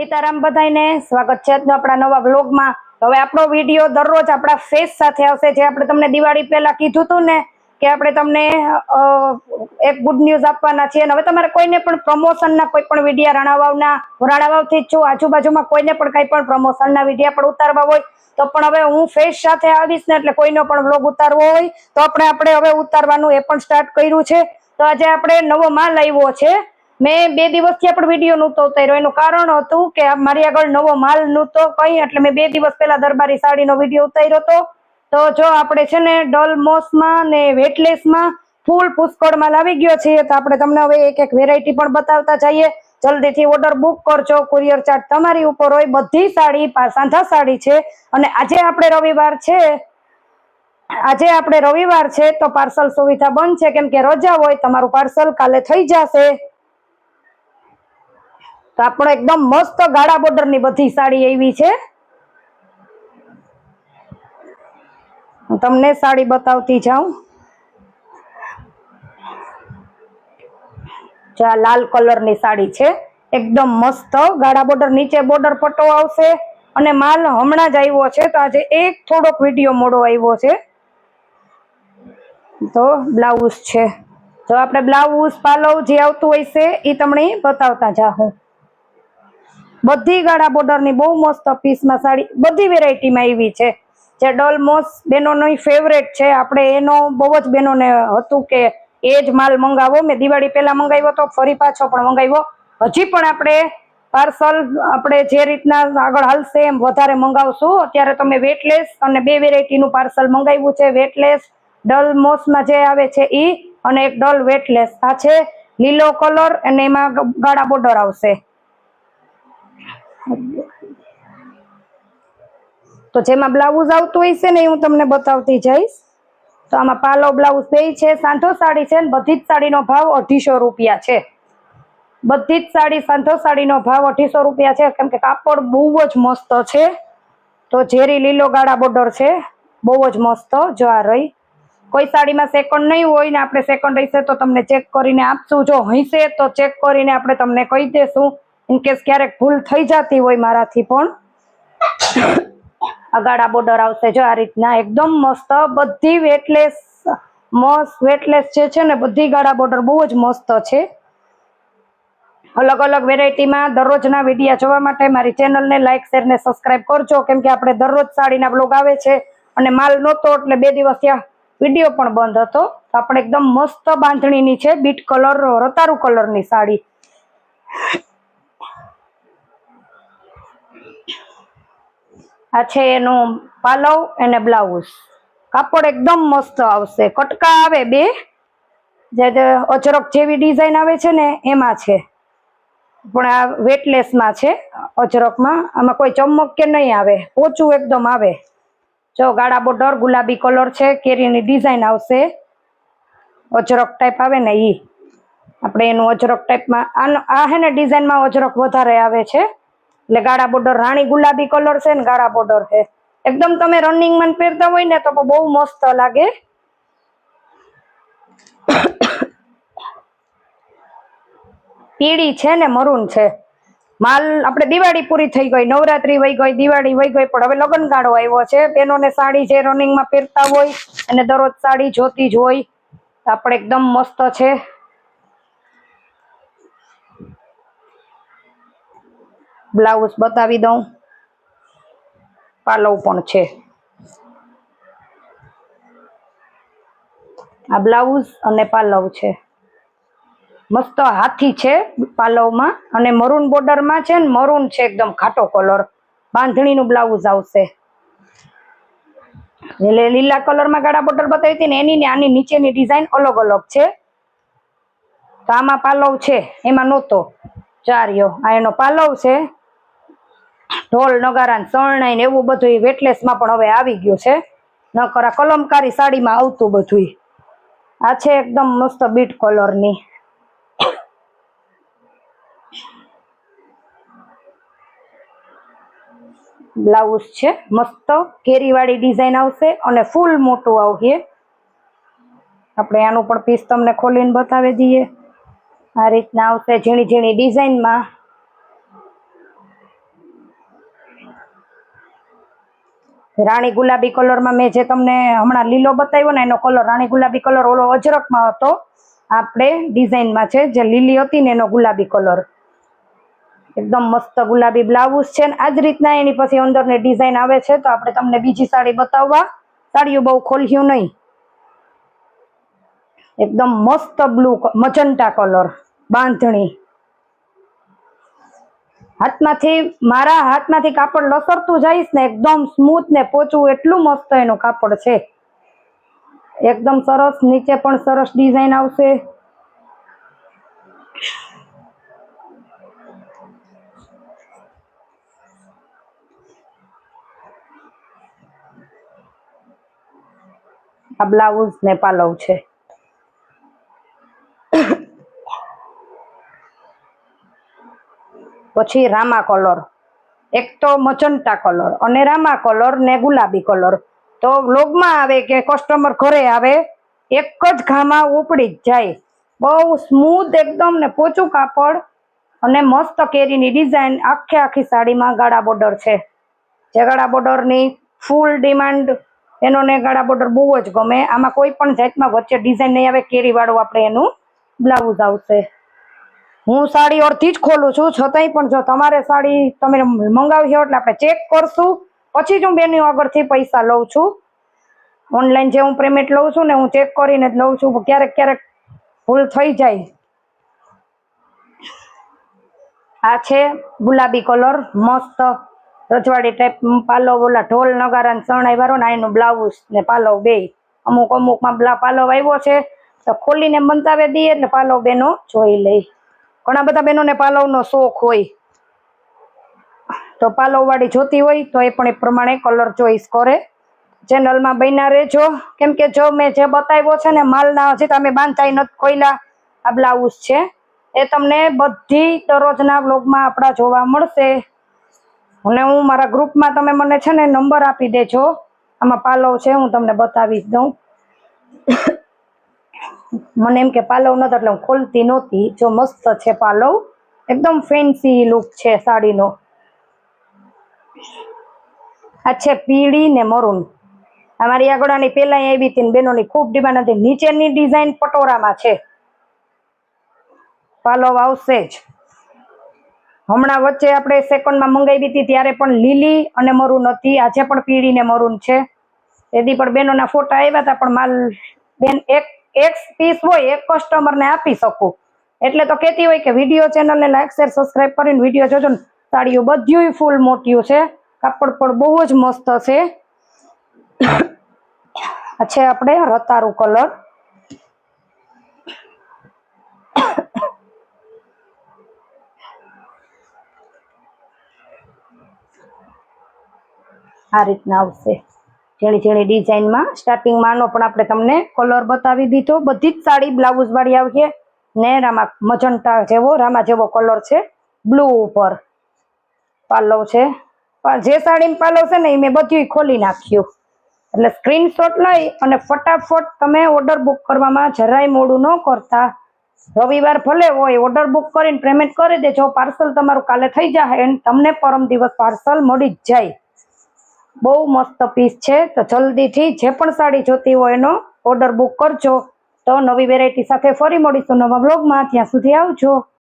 સીતારામ બધાને સ્વાગત છે આપણા નવા બ્લોગમાં હવે આપણો વીડિયો દરરોજ આપણા ફેસ સાથે આવશે. જે આપણે તમને દિવાળી પહેલા કીધું હતું ને, કે આપણે તમને એક ગુડ ન્યૂઝ આપવાના છીએ. અને હવે તમારે કોઈને પણ પ્રમોશનના કોઈ પણ વિડીયા રાણાવાવના જ છું. આજુબાજુમાં કોઈને પણ કંઈ પણ પ્રમોશનના વિડીયા પણ ઉતારવા હોય, તો પણ હવે હું ફેસ સાથે આવીશ ને, એટલે કોઈનો પણ વ્લોગ ઉતારવો હોય, તો આપણે આપણે હવે ઉતારવાનું એ પણ સ્ટાર્ટ કર્યું છે. તો આજે આપણે નવો માલ આવ્યો છે. મેં બે દિવસથી આપણે વીડિયો નહોતો ઉતાર્યો. એનું કારણ હતું કે મારી આગળ નવો માલ નહોતો કઈ, એટલે મેં બે દિવસ પહેલા દરબારી સાડીનો વીડિયો ઉતાર્યો હતો. તો જો આપણે છે ને ડોલમોસમાં ને વેટલેસમાં ફૂલ પુષ્કળ માલ આવી ગયો છે, તો આપણે તમને હવે એક એક વેરાયટી પણ બતાવતા જઈએ. જલ્દીથી ઓર્ડર બુક કરજો. કુરિયર ચાર્જ તમારી ઉપર હોય. બધી સાડી સાંધા સાડી છે. અને આજે આપણે રવિવાર છે. આજે આપણે રવિવાર છે, તો પાર્સલ સુવિધા બંધ છે. કેમ કે રજા હોય, તમારું પાર્સલ કાલે થઈ જશે. તો આપણે એકદમ મસ્ત ગાળા બોર્ડરની બધી સાડી આવી છે. હું તમને સાડી બતાવતી જાઉં. જો આ લાલ કલરની સાડી છે. એકદમ મસ્ત ગાળા બોર્ડર, નીચે બોર્ડર પટ્ટો આવશે અને માલ હમણાં જ આવ્યો છે. તો આજે એક થોડોક વીડિયો મોડો આવ્યો છે. તો બ્લાઉઝ છે. જો આપણે બ્લાઉઝ પાલવ જે આવતું હોય છે એ તમને બતાવતા જાઉં. બધી ગાળા બોર્ડરની બહુ મસ્ત પીસમાં સાડી, બધી વેરાયટીમાં આવી છે. જે ડોલમોસ બેનોની ફેવરેટ છે. આપણે એનો, બહુ જ બેનોને હતું કે એ જ માલ મંગાવો. મેં દિવાળી પહેલા મંગાવ્યો તો ફરી પાછો પણ મંગાવ્યો. હજી પણ આપણે પાર્સલ આપણે જે રીતના આગળ હાલશે એમ વધારે મંગાવશું. અત્યારે તમે વેટલેસ અને બે વેરાયટીનું પાર્સલ મંગાવ્યું છે. વેટલેસ, ડલ મોસમાં જે આવે છે એ અને એક ડલ વેટલેસ. આ છે લીલો કલર અને એમાં ગાળા બોર્ડર આવશે. તો જેમાં બ્લાઉઝ આવતું હોય છે ને હું તમને બતાવતી જઈશ. તો આમાં પાલો બ્લાઉઝ બે છે સાંધો સાડી છે ને બધી જ સાડીનો ભાવ અઢીસો રૂપિયા છે. બધી જ સાડી સાંધો સાડીનો ભાવ અઢીસો રૂપિયા છે, કેમ કે કાપડ બહુ જ મસ્ત છે. તો ઝેરી લીલો ગાળા બોર્ડર છે, બહુ જ મસ્ત, જો આ રહી. કોઈ સાડીમાં સેકન્ડ નહીં હોય ને આપણે સેકન્ડ હશે તો તમને ચેક કરીને આપશું. જો હશે તો ચેક કરીને આપણે તમને કહી દેશું. ઇન કેસ ક્યારેક ભૂલ થઈ જતી હોય મારાથી પણ ગાળા બોર્ડર આવશે. જો આ રીતના એકદમ મસ્ત, બધી વેટલેસ મસ્ત વેટલેસ જે છે ને, બધી ગાળા બોર્ડર બહુ જ મસ્ત છે. અલગ અલગ વેરાયટીમાં દરરોજના વિડીયા જોવા માટે મારી ચેનલને લાઇક શેર ને સબસ્ક્રાઇબ કરજો. કેમ કે આપણે દરરોજ સાડીના બ્લોગ આવે છે અને માલ નહોતો એટલે બે દિવસ ત્યાં વીડિયો પણ બંધ હતો. તો આપણે એકદમ મસ્ત બાંધણીની છે બીટ કલર રતારુ કલરની સાડી. આ છે એનું પાલવ અને બ્લાઉઝ. કાપડ એકદમ મસ્ત આવશે. કટકા આવે બે. જે અજરક જેવી ડિઝાઇન આવે છે ને, એમાં છે. પણ આ વેટલેસમાં છે અજરકમાં. આમાં કોઈ ચમક કે નહીં આવે. પોચું એકદમ આવે. જો ગાળા બોર્ડર, ગુલાબી કલર છે, કેરીની ડિઝાઇન આવશે. અજરક ટાઈપ આવે ને એ આપણે એનું અજરક ટાઈપમાં આ હે ને ડિઝાઇનમાં અજરક વધારે આવે છે. એટલે ગાળા બોર્ડર રાણી ગુલાબી કલર છે ને ગાળા બોર્ડર છે. એકદમ તમે રનિંગમાં પહેરતા હોય ને તો બહુ મસ્ત લાગે. પીળી છે ને મરૂન છે. માલ આપણે દિવાળી પૂરી થઈ ગઈ, નવરાત્રી વહી ગઈ, દિવાળી વહી ગઈ, પણ હવે લગ્નગાળો આવ્યો છે. બેનોને સાડી જે રનિંગમાં પહેરતા હોય અને દરરોજ સાડી જોતી જ હોય. આપણે એકદમ મસ્ત છે. બ્લાઉઝ બતાવી દઉં. પાલવ પણ છે. આ બ્લાઉઝ અને પાલવ છે. મસ્ત હાથી છે પાલવમાં અને મરૂન બોર્ડરમાં છે ને મરૂન છે એકદમ ખાટો કલર. બાંધણીનું બ્લાઉઝ આવશે. એટલે લીલા કલરમાં ગાળા બોર્ડર બતાવી હતી ને એની આની નીચેની ડિઝાઇન અલગ અલગ છે. તો આમાં પાલવ છે, એમાં નહોતો. ચાર્યો. આ એનો પાલવ છે. ઢોલ નગારા શરણાઈ ને એવું બધું વેટલેસમાં પણ હવે આવી ગયું છે. નકર આ કલમકારી સાડીમાં આવતું બધું આ છે એકદમ મસ્ત બીટ કલરની. બ્લાઉઝ છે, મસ્ત. કેરીવાળી ડિઝાઇન આવશે અને ફૂલ મોટું આવશે. આપણે આનું પણ પીસ તમને ખોલીને બતાવી દઈએ. આ રીતના આવશે ઝીણી ઝીણી ડિઝાઇનમાં. રાણી ગુલાબી કલરમાં મેં જે તમને હમણાં લીલો બતાવ્યો ને એનો કલર રાણી ગુલાબી કલર ઓલો અજરકમાં હતો. આપણે ડિઝાઇનમાં છે, જે લીલી હતી ને એનો ગુલાબી કલર. એકદમ મસ્ત ગુલાબી બ્લાઉઝ છે ને આ જ રીતના એની પછી અંદરની ડિઝાઇન આવે છે, તો આપણે તમને બીજી સાડી બતાવવા. સાડીઓ બહુ ખોલ્યું નહીં. એકદમ મસ્ત બ્લુ મજંટા કલર, બાંધણી. હાથમાંથી, મારા હાથમાંથી કાપડ લસરતું જઈશ ને એકદમ સ્મૂથ ને પોચું એટલું મસ્ત એનું કાપડ છે. એકદમ સરસ, નીચે પણ સરસ ડિઝાઇન આવશે. આ બ્લાઉઝ ને પાલવ છે. પછી રામા કલર એક તો મચંટા કલર અને રામા કલર ને ગુલાબી કલર તો વ્લોગમાં આવે કે કસ્ટમર ઘરે આવે, એક જ ઘામાં ઉપડી જ જાય. બહુ સ્મૂથ એકદમ ને પોચું કાપડ અને મસ્ત કેરીની ડિઝાઇન આખે આખી સાડીમાં ગાળા બોર્ડર છે. જે ગાળા બોર્ડરની ફૂલ ડિમાન્ડ એનો ને ગાળા બોર્ડર બહુ જ ગમે. આમાં કોઈ પણ જાતમાં વચ્ચે ડિઝાઇન નહીં આવે કેરીવાળું આપણે એનું બ્લાઉઝ આવશે. હું સાડી અડધી જ ખોલું છું, છતાંય પણ જો તમારે સાડી તમે મંગાવી હોય એટલે આપણે ચેક કરશું. પછી જ હું બેની આગળથી પૈસા લઉં છું. ઓનલાઈન જે હું પેમેન્ટ લઉં છું ને હું ચેક કરીને જ લઉં છું, ક્યારેક ક્યારેક ભૂલ થઈ જાય. આ છે ગુલાબી કલર, મસ્ત રજવાડી ટાઈપ પાલવ, ઓલા ઢોલ, નગારા ને શરણાઈ વાળો ને એનું બ્લાઉઝ ને પાલવ બે. અમુક અમુકમાં બ્લા પાલવ આવ્યો છે, તો ખોલીને બંતાવે દઈએ એટલે પાલવ બેનો જોઈ લઈ ઘણા બધા બહેનોને પાલવનો શોખ હોય. તો પાલવ વાળી જોતી હોય તો એ પણ એ પ્રમાણે કલર ચોઈસ કરે. ચેનલમાં બન્યા રહેજો. કેમ કે જો મેં જે બતાવ્યો છે ને, માલના હજી તમે બાંધાઈ નથી ખોઈલા આ બ્લાઉઝ છે. એ તમને બધી દરરોજના વ્લોગમાં આપણા જોવા મળશે. અને હું મારા ગ્રુપમાં તમે મને છે ને નંબર આપી દેજો. આમાં પાલવ છે, હું તમને બતાવી દઉં. મને એમ કે પાલવ નતો એટલે હું ખોલતી નહોતી. જો મસ્ત છે પાલવ. એકદમ ફેન્સી લુક છે સાડીનો. આ છે પીળી ને મરૂન. અમારી આગળની પેલા આવી હતી ને બેનોની ખૂબ ડિમાન્ડ હતી. નીચેની ડિઝાઇન પટોરામાં છે. પાલવ આવશે જ. હમણાં વચ્ચે આપણે સેકન્ડમાં મંગાવી હતી ત્યારે પણ લીલી અને મરૂન હતી. આજે પણ પીળી ને મરૂન છે. એથી પણ બેનોના ફોટા આવ્યા હતા, પણ માલ બેન એક એક પીસ હોય, એક કસ્ટમરને આપી શકું. એટલે તો કહેતી હોય કે વીડિયો ચેનલને લાઈક શેર સબસ્ક્રાઈબ કરીને વીડિયો જોજો ને. સાડીઓ બધું ફૂલ મોટ્યું છે. કાપડ પણ બહુ જ મસ્ત છે. છે આપણે રતારું કલર આ રીતના આવશે. ઝીણી ઝીણી ડિઝાઇનમાં સ્ટાર્ટિંગમાં આનો પણ આપણે તમને કલર બતાવી દીધો. બધી જ સાડી બ્લાઉઝ વાળી આવશે ને રામા મજંટા જેવો, રામા જેવો કલર છે. બ્લુ ઉપર પાલવ છે. જે સાડીમાં પાલવ છે ને એ મેં બધું ખોલી નાખ્યું. એટલે સ્ક્રીનશોટ લઈ અને ફટાફટ તમે ઓર્ડર બુક કરવામાં જરાય મોડું ન કરતા. રવિવાર ભલે હોય ઓર્ડર બુક કરીને પેમેન્ટ કરી દેજો. પાર્સલ તમારું કાલે થઈ જાય તમને પરમ દિવસ પાર્સલ મળી જાય. બહુ મસ્ત પીસ છે. તો જલ્દીથી જે પણ સાડી જોતી હોય એનો ઓર્ડર બુક કરજો. તો નવી વેરાયટી સાથે ફરી મળીશું નવા બ્લોગમાં ત્યાં સુધી આવજો.